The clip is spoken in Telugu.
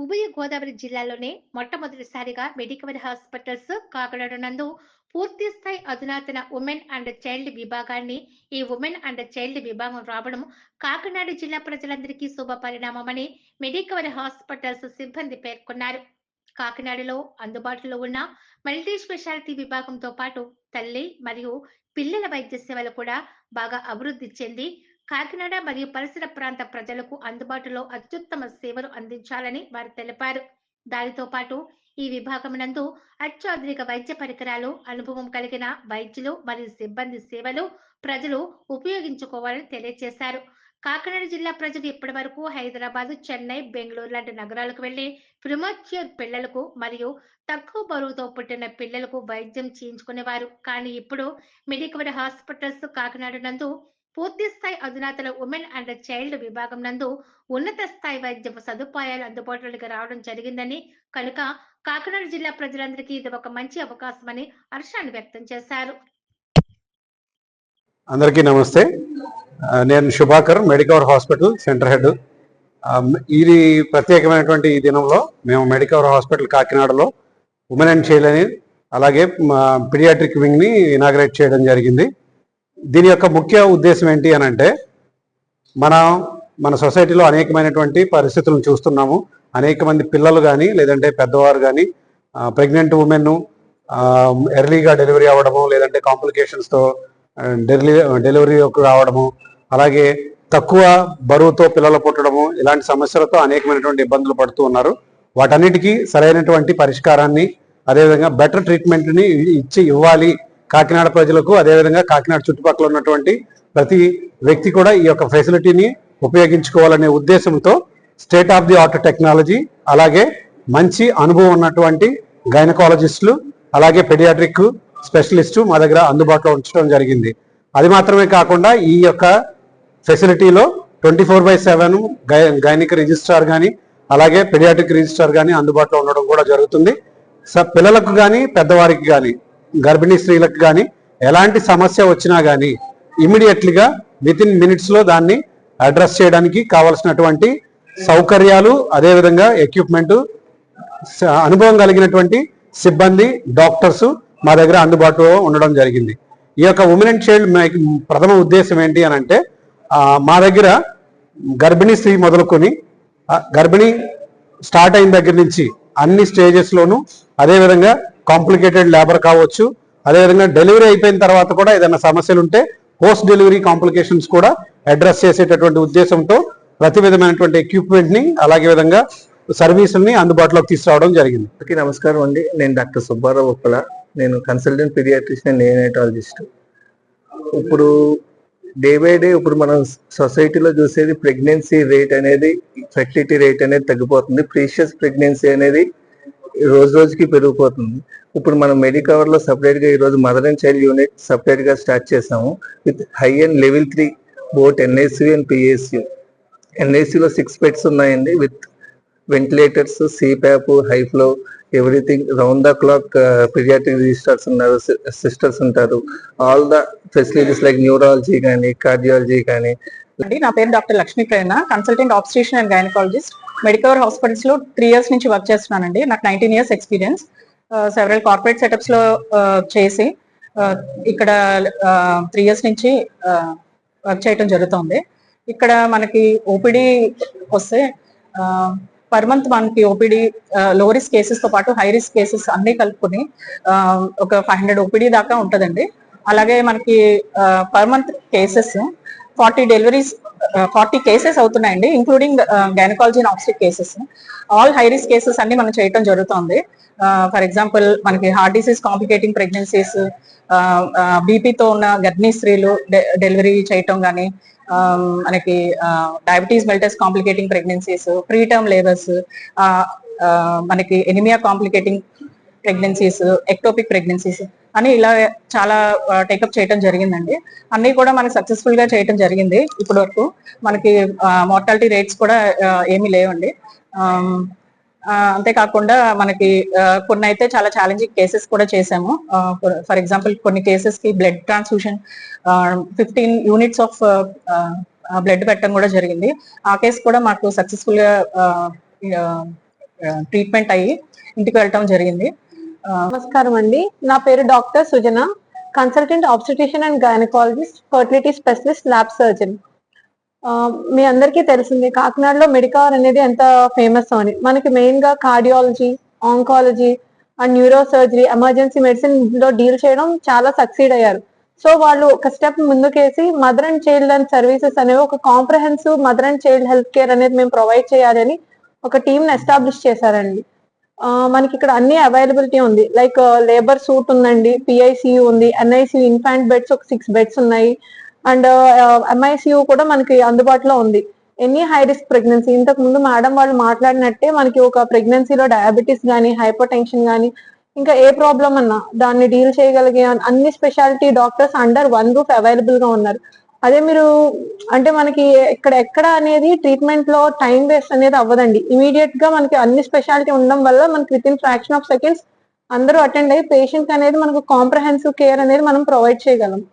ఉభయ గోదావరి జిల్లాలోనే మొట్టమొదటిసారిగా మెడికవర్ హాస్పిటల్స్ కాకినాడ నందు పూర్తి స్థాయి అధునాతన ఉమెన్ అండ్ చైల్డ్ విభాగాన్ని ఈ ఉమెన్ అండ్ చైల్డ్ విభాగం రావడం కాకినాడ జిల్లా ప్రజలందరికీ శుభ పరిణామమని మెడికవర్ హాస్పిటల్స్ సిబ్బంది పేర్కొన్నారు. కాకినాడలో అందుబాటులో ఉన్న మల్టీ స్పెషాలిటీ విభాగంతో పాటు తల్లి మరియు పిల్లల వైద్య సేవలు కూడా బాగా అభివృద్ధి చెంది కాకినాడ మరియు పరిసర ప్రాంత ప్రజలకు అందుబాటులో అత్యుత్తమ సేవలు అందించాలని వారు తెలిపారు. దానితో పాటు ఈ విభాగం నందు అత్యాధునిక వైద్య పరికరాలు అనుభవం కలిగిన వైద్యులు మరియు సిబ్బంది సేవలు ప్రజలు ఉపయోగించుకోవాలని తెలియజేశారు. కాకినాడ జిల్లా ప్రజలు ఇప్పటి వరకు హైదరాబాద్ చెన్నై బెంగళూరు లాంటి నగరాలకు వెళ్ళి ప్రిమోచ్యూర్ పిల్లలకు మరియు తక్కువ బరువుతో పుట్టిన పిల్లలకు వైద్యం చేయించుకునేవారు. కానీ ఇప్పుడు మెడికవర్ హాస్పిటల్స్ కాకినాడ నందు పూర్తి స్థాయి అధునాతన ఉమెన్ అండ్ చైల్డ్ విభాగం నందు ఉన్నత స్థాయి వైద్య సదుపాయాలు అందుబాటులోకి రావడం జరిగిందని కనుక కాకినాడ జిల్లా ప్రజలందరికీ ఇది ఒక మంచి అవకాశమని హర్షాన్ని వ్యక్తం చేశారు. అందరికీ నమస్తే. నేను Shubhakar Medicover hospital center head. ఇది ప్రత్యేకమైనటువంటి ఈ దినంలో మేము మెడికవర్ హాస్పిటల్ కాకినాడలో ఉమెన్ అండ్ చైల్డ్ అని అలాగే పిడియాట్రిక్ వింగ్ని ఇనాగ్రేట్ చేయడం జరిగింది. దీని యొక్క ముఖ్య ఉద్దేశం ఏంటి అని అంటే మన మన సొసైటీలో అనేకమైనటువంటి పరిస్థితులను చూస్తున్నాము. అనేక మంది పిల్లలు కానీ లేదంటే పెద్దవారు కానీ ప్రెగ్నెంట్ ఉమెన్ ఎర్లీగా డెలివరీ అవ్వడము లేదంటే కాంప్లికేషన్స్తో డెలి డెలివరీ రావడము అలాగే తక్కువ బరువుతో పిల్లలు పుట్టడము ఇలాంటి సమస్యలతో అనేకమైనటువంటి ఇబ్బందులు పడుతూ ఉన్నారు. వాటన్నిటికీ సరైనటువంటి పరిష్కారాన్ని అదేవిధంగా బెటర్ ట్రీట్మెంట్ని ఇచ్చి ఇవ్వాలి కాకినాడ ప్రజలకు అదేవిధంగా కాకినాడ చుట్టుపక్కల ఉన్నటువంటి ప్రతి వ్యక్తి కూడా ఈ యొక్క ఫెసిలిటీని ఉపయోగించుకోవాలనే ఉద్దేశంతో state of the art technology అలాగే మంచి అనుభవం ఉన్నటువంటి గైనకాలజిస్టులు అలాగే పెడియాట్రిక్ స్పెషలిస్టు మా దగ్గర అందుబాటులో ఉంచడం జరిగింది. అది మాత్రమే కాకుండా ఈ యొక్క ఫెసిలిటీలో twenty four by seven gynaec registrar కానీ అలాగే పెడియాట్రిక్ రిజిస్ట్రార్ కానీ అందుబాటులో ఉండడం కూడా జరుగుతుంది. స పిల్లలకు కానీ పెద్దవారికి కానీ గర్భిణీ స్త్రీలకు కానీ ఎలాంటి సమస్య వచ్చినా కానీ ఇమీడియట్లీగా విత్ ఇన్ మినిట్స్లో దాన్ని అడ్రస్ చేయడానికి కావలసినటువంటి సౌకర్యాలు అదేవిధంగా ఎక్విప్మెంట్ అనుభవం కలిగినటువంటి సిబ్బంది డాక్టర్స్ మా దగ్గర అందుబాటులో ఉండడం జరిగింది. ఈ యొక్క ఉమెన్ అండ్ చైల్డ్ ప్రథమ ఉద్దేశం ఏంటి అని అంటే మా దగ్గర గర్భిణీ స్త్రీ మొదలుకొని గర్భిణీ స్టార్ట్ అయిన దగ్గర నుంచి అన్ని స్టేజెస్లోనూ అదేవిధంగా కాంప్లికేటెడ్ లేబర్ కావచ్చు. అదేవిధంగా డెలివరీ అయిపోయిన తర్వాత కూడా ఏదైనా సమస్యలు ఉంటే పోస్ట్ డెలివరీ కాంప్లికేషన్స్ కూడా అడ్రస్ చేసేటటువంటి ఉద్దేశంతో ప్రతి విధమైనటువంటి ఎక్విప్మెంట్ని అలాగే విధంగా సర్వీసుల్ని అందుబాటులోకి తీసుకురావడం జరిగింది. అందరికీ నమస్కారం అండి. నేను డాక్టర్ సుబ్బారావు ఉప్పల నేను కన్సల్టెంట్ పీడియాట్రిషియన్ నేనేటాలజిస్ట్. ఇప్పుడు డే బై డే ఇప్పుడు మనం సొసైటీలో చూసేది ప్రెగ్నెన్సీ రేట్ అనేది ఫెర్టిలిటీ రేట్ అనేది తగ్గిపోతుంది. ప్రీషియస్ ప్రెగ్నెన్సీ అనేది రోజు రోజుకి పెరిగిపోతుంది. ఇప్పుడు మనం మెడికవర్లో సపరేట్గా ఈ రోజు మదర్ అండ్ చైల్డ్ యూనిట్ సపరేట్గా స్టార్ట్ చేసాము. With high and level three both NICU and PSU ఎన్ఏసీలో six beds ఉన్నాయండి. With ventilators CPAP high flow everything round the clock pediatric registrars ఉన్నారు సిస్టర్స్ ఉంటారు. All the facilities like neurology కానీ కార్డియాలజీ కానీ నా పేరు doctor Lakshmi Prerana consultant obstetrician and gynaecologist Medicover హాస్పిటల్స్లో త్రీ ఇయర్స్ నుంచి వర్క్ చేస్తున్నానండి. నాకు nineteen years experience several corporate సెటప్స్లో uh, చేసి uh, ఇక్కడ uh, త్రీ ఇయర్స్ నుంచి వర్క్ చేయటం జరుగుతుంది. ఇక్కడ మనకి ఓపీడీ వస్తే పర్ మంత్ మనకి ఓపీడీ లో రిస్క్ కేసెస్తో పాటు హై రిస్క్ కేసెస్ అన్ని కలుపుకొని ఒక ఫైవ్ హండ్రెడ్ ఓపీడీ దాకా ఉంటదండి. అలాగే మనకి per month cases forty deliveries Uh, forty cases అవుతున్నాయండి including gynaecology and ఆక్సిక్ cases all high risk cases అన్ని మనం చేయటం జరుగుతుంది. ఫర్ uh, ఎగ్జాంపుల్ మనకి హార్ట్ డిసీజ్ కాంప్లికేటింగ్ ప్రెగ్నెన్సీస్ బీపీతో ఉన్న గర్భిణీ స్త్రీలు డెలివరీ చేయటం కానీ um, మనకి diabetes mellitus complicating pregnancies pre term labours మనకి anaemia complicating pregnancies ectopic pregnancies అని ఇలా చాలా టేకప్ చేయడం జరిగిందండి. అన్ని కూడా మనకి సక్సెస్ఫుల్గా చేయడం జరిగింది ఇప్పటి వరకు మనకి మార్టాలిటీ రేట్స్ కూడా ఏమీ లేవండి. అంతేకాకుండా మనకి కొన్ని అయితే చాలా ఛాలెంజింగ్ కేసెస్ కూడా చేసాము ఫర్ ఎగ్జాంపుల్ కొన్ని కేసెస్కి blood transfusion fifteen units of blood పెట్టడం కూడా జరిగింది. ఆ కేసు కూడా మాకు సక్సెస్ఫుల్గా ట్రీట్మెంట్ అయ్యి ఇంటికి వెళ్ళటం జరిగింది. నమస్కారం అండి. నా పేరు doctor Sujana consultant obstetrician and gynaecologist fertility specialist lap surgeon. మీ అందరికీ తెలిసింది కాకినాడలో మెడికవర్ అనేది ఎంత ఫేమస్ అని. మనకి మెయిన్గా cardiology oncology and neuro surgery emergency మెడిసిన్లో డీల్ చేయడం చాలా సక్సీడ్ అయ్యారు. సో వాళ్ళు ఒక స్టెప్ ముందుకేసి mother and child and services అనేవి ఒక comprehensive mother and child health care అనేది మేము ప్రొవైడ్ చేయాలని ఒక టీమ్ ఎస్టాబ్లిష్ చేశారండి. మనకి ఇక్కడ అన్ని అవైలబిలిటీ ఉంది. లైక్ లేబర్ సూట్ ఉందండి పిఐసియు ఉంది ఎన్ఐసియు ఇన్ఫాంట్ బెడ్స్ ఒక సిక్స్ బెడ్స్ ఉన్నాయి. అండ్ ఎంఐసియు కూడా మనకి అందుబాటులో ఉంది. ఎనీ హై రిస్క్ ప్రెగ్నెన్సీ ఇంతకు ముందు మేడం వాళ్ళు మాట్లాడినట్టే మనకి ఒక ప్రెగ్నెన్సీలో డయాబెటీస్ కానీ హైపర్ టెన్షన్ కానీ ఇంకా ఏ ప్రాబ్లం అన్నా దాన్ని డీల్ చేయగలిగే అన్ని speciality doctors under one roof అవైలబుల్గా ఉన్నారు. అదే మీరు అంటే మనకి ఇక్కడ ఎక్కడ అనేది ట్రీట్మెంట్లో టైం వేస్ట్ అనేది అవ్వదండి. ఇమీడియట్గా మనకి అన్ని స్పెషాలిటీ ఉండడం వల్ల మనకి with in fraction of seconds అందరూ అటెండ్ అయ్యి పేషెంట్ అనేది మనకు కాంప్రహెన్సివ్ కేర్ అనేది మనం ప్రొవైడ్ చేయగలం.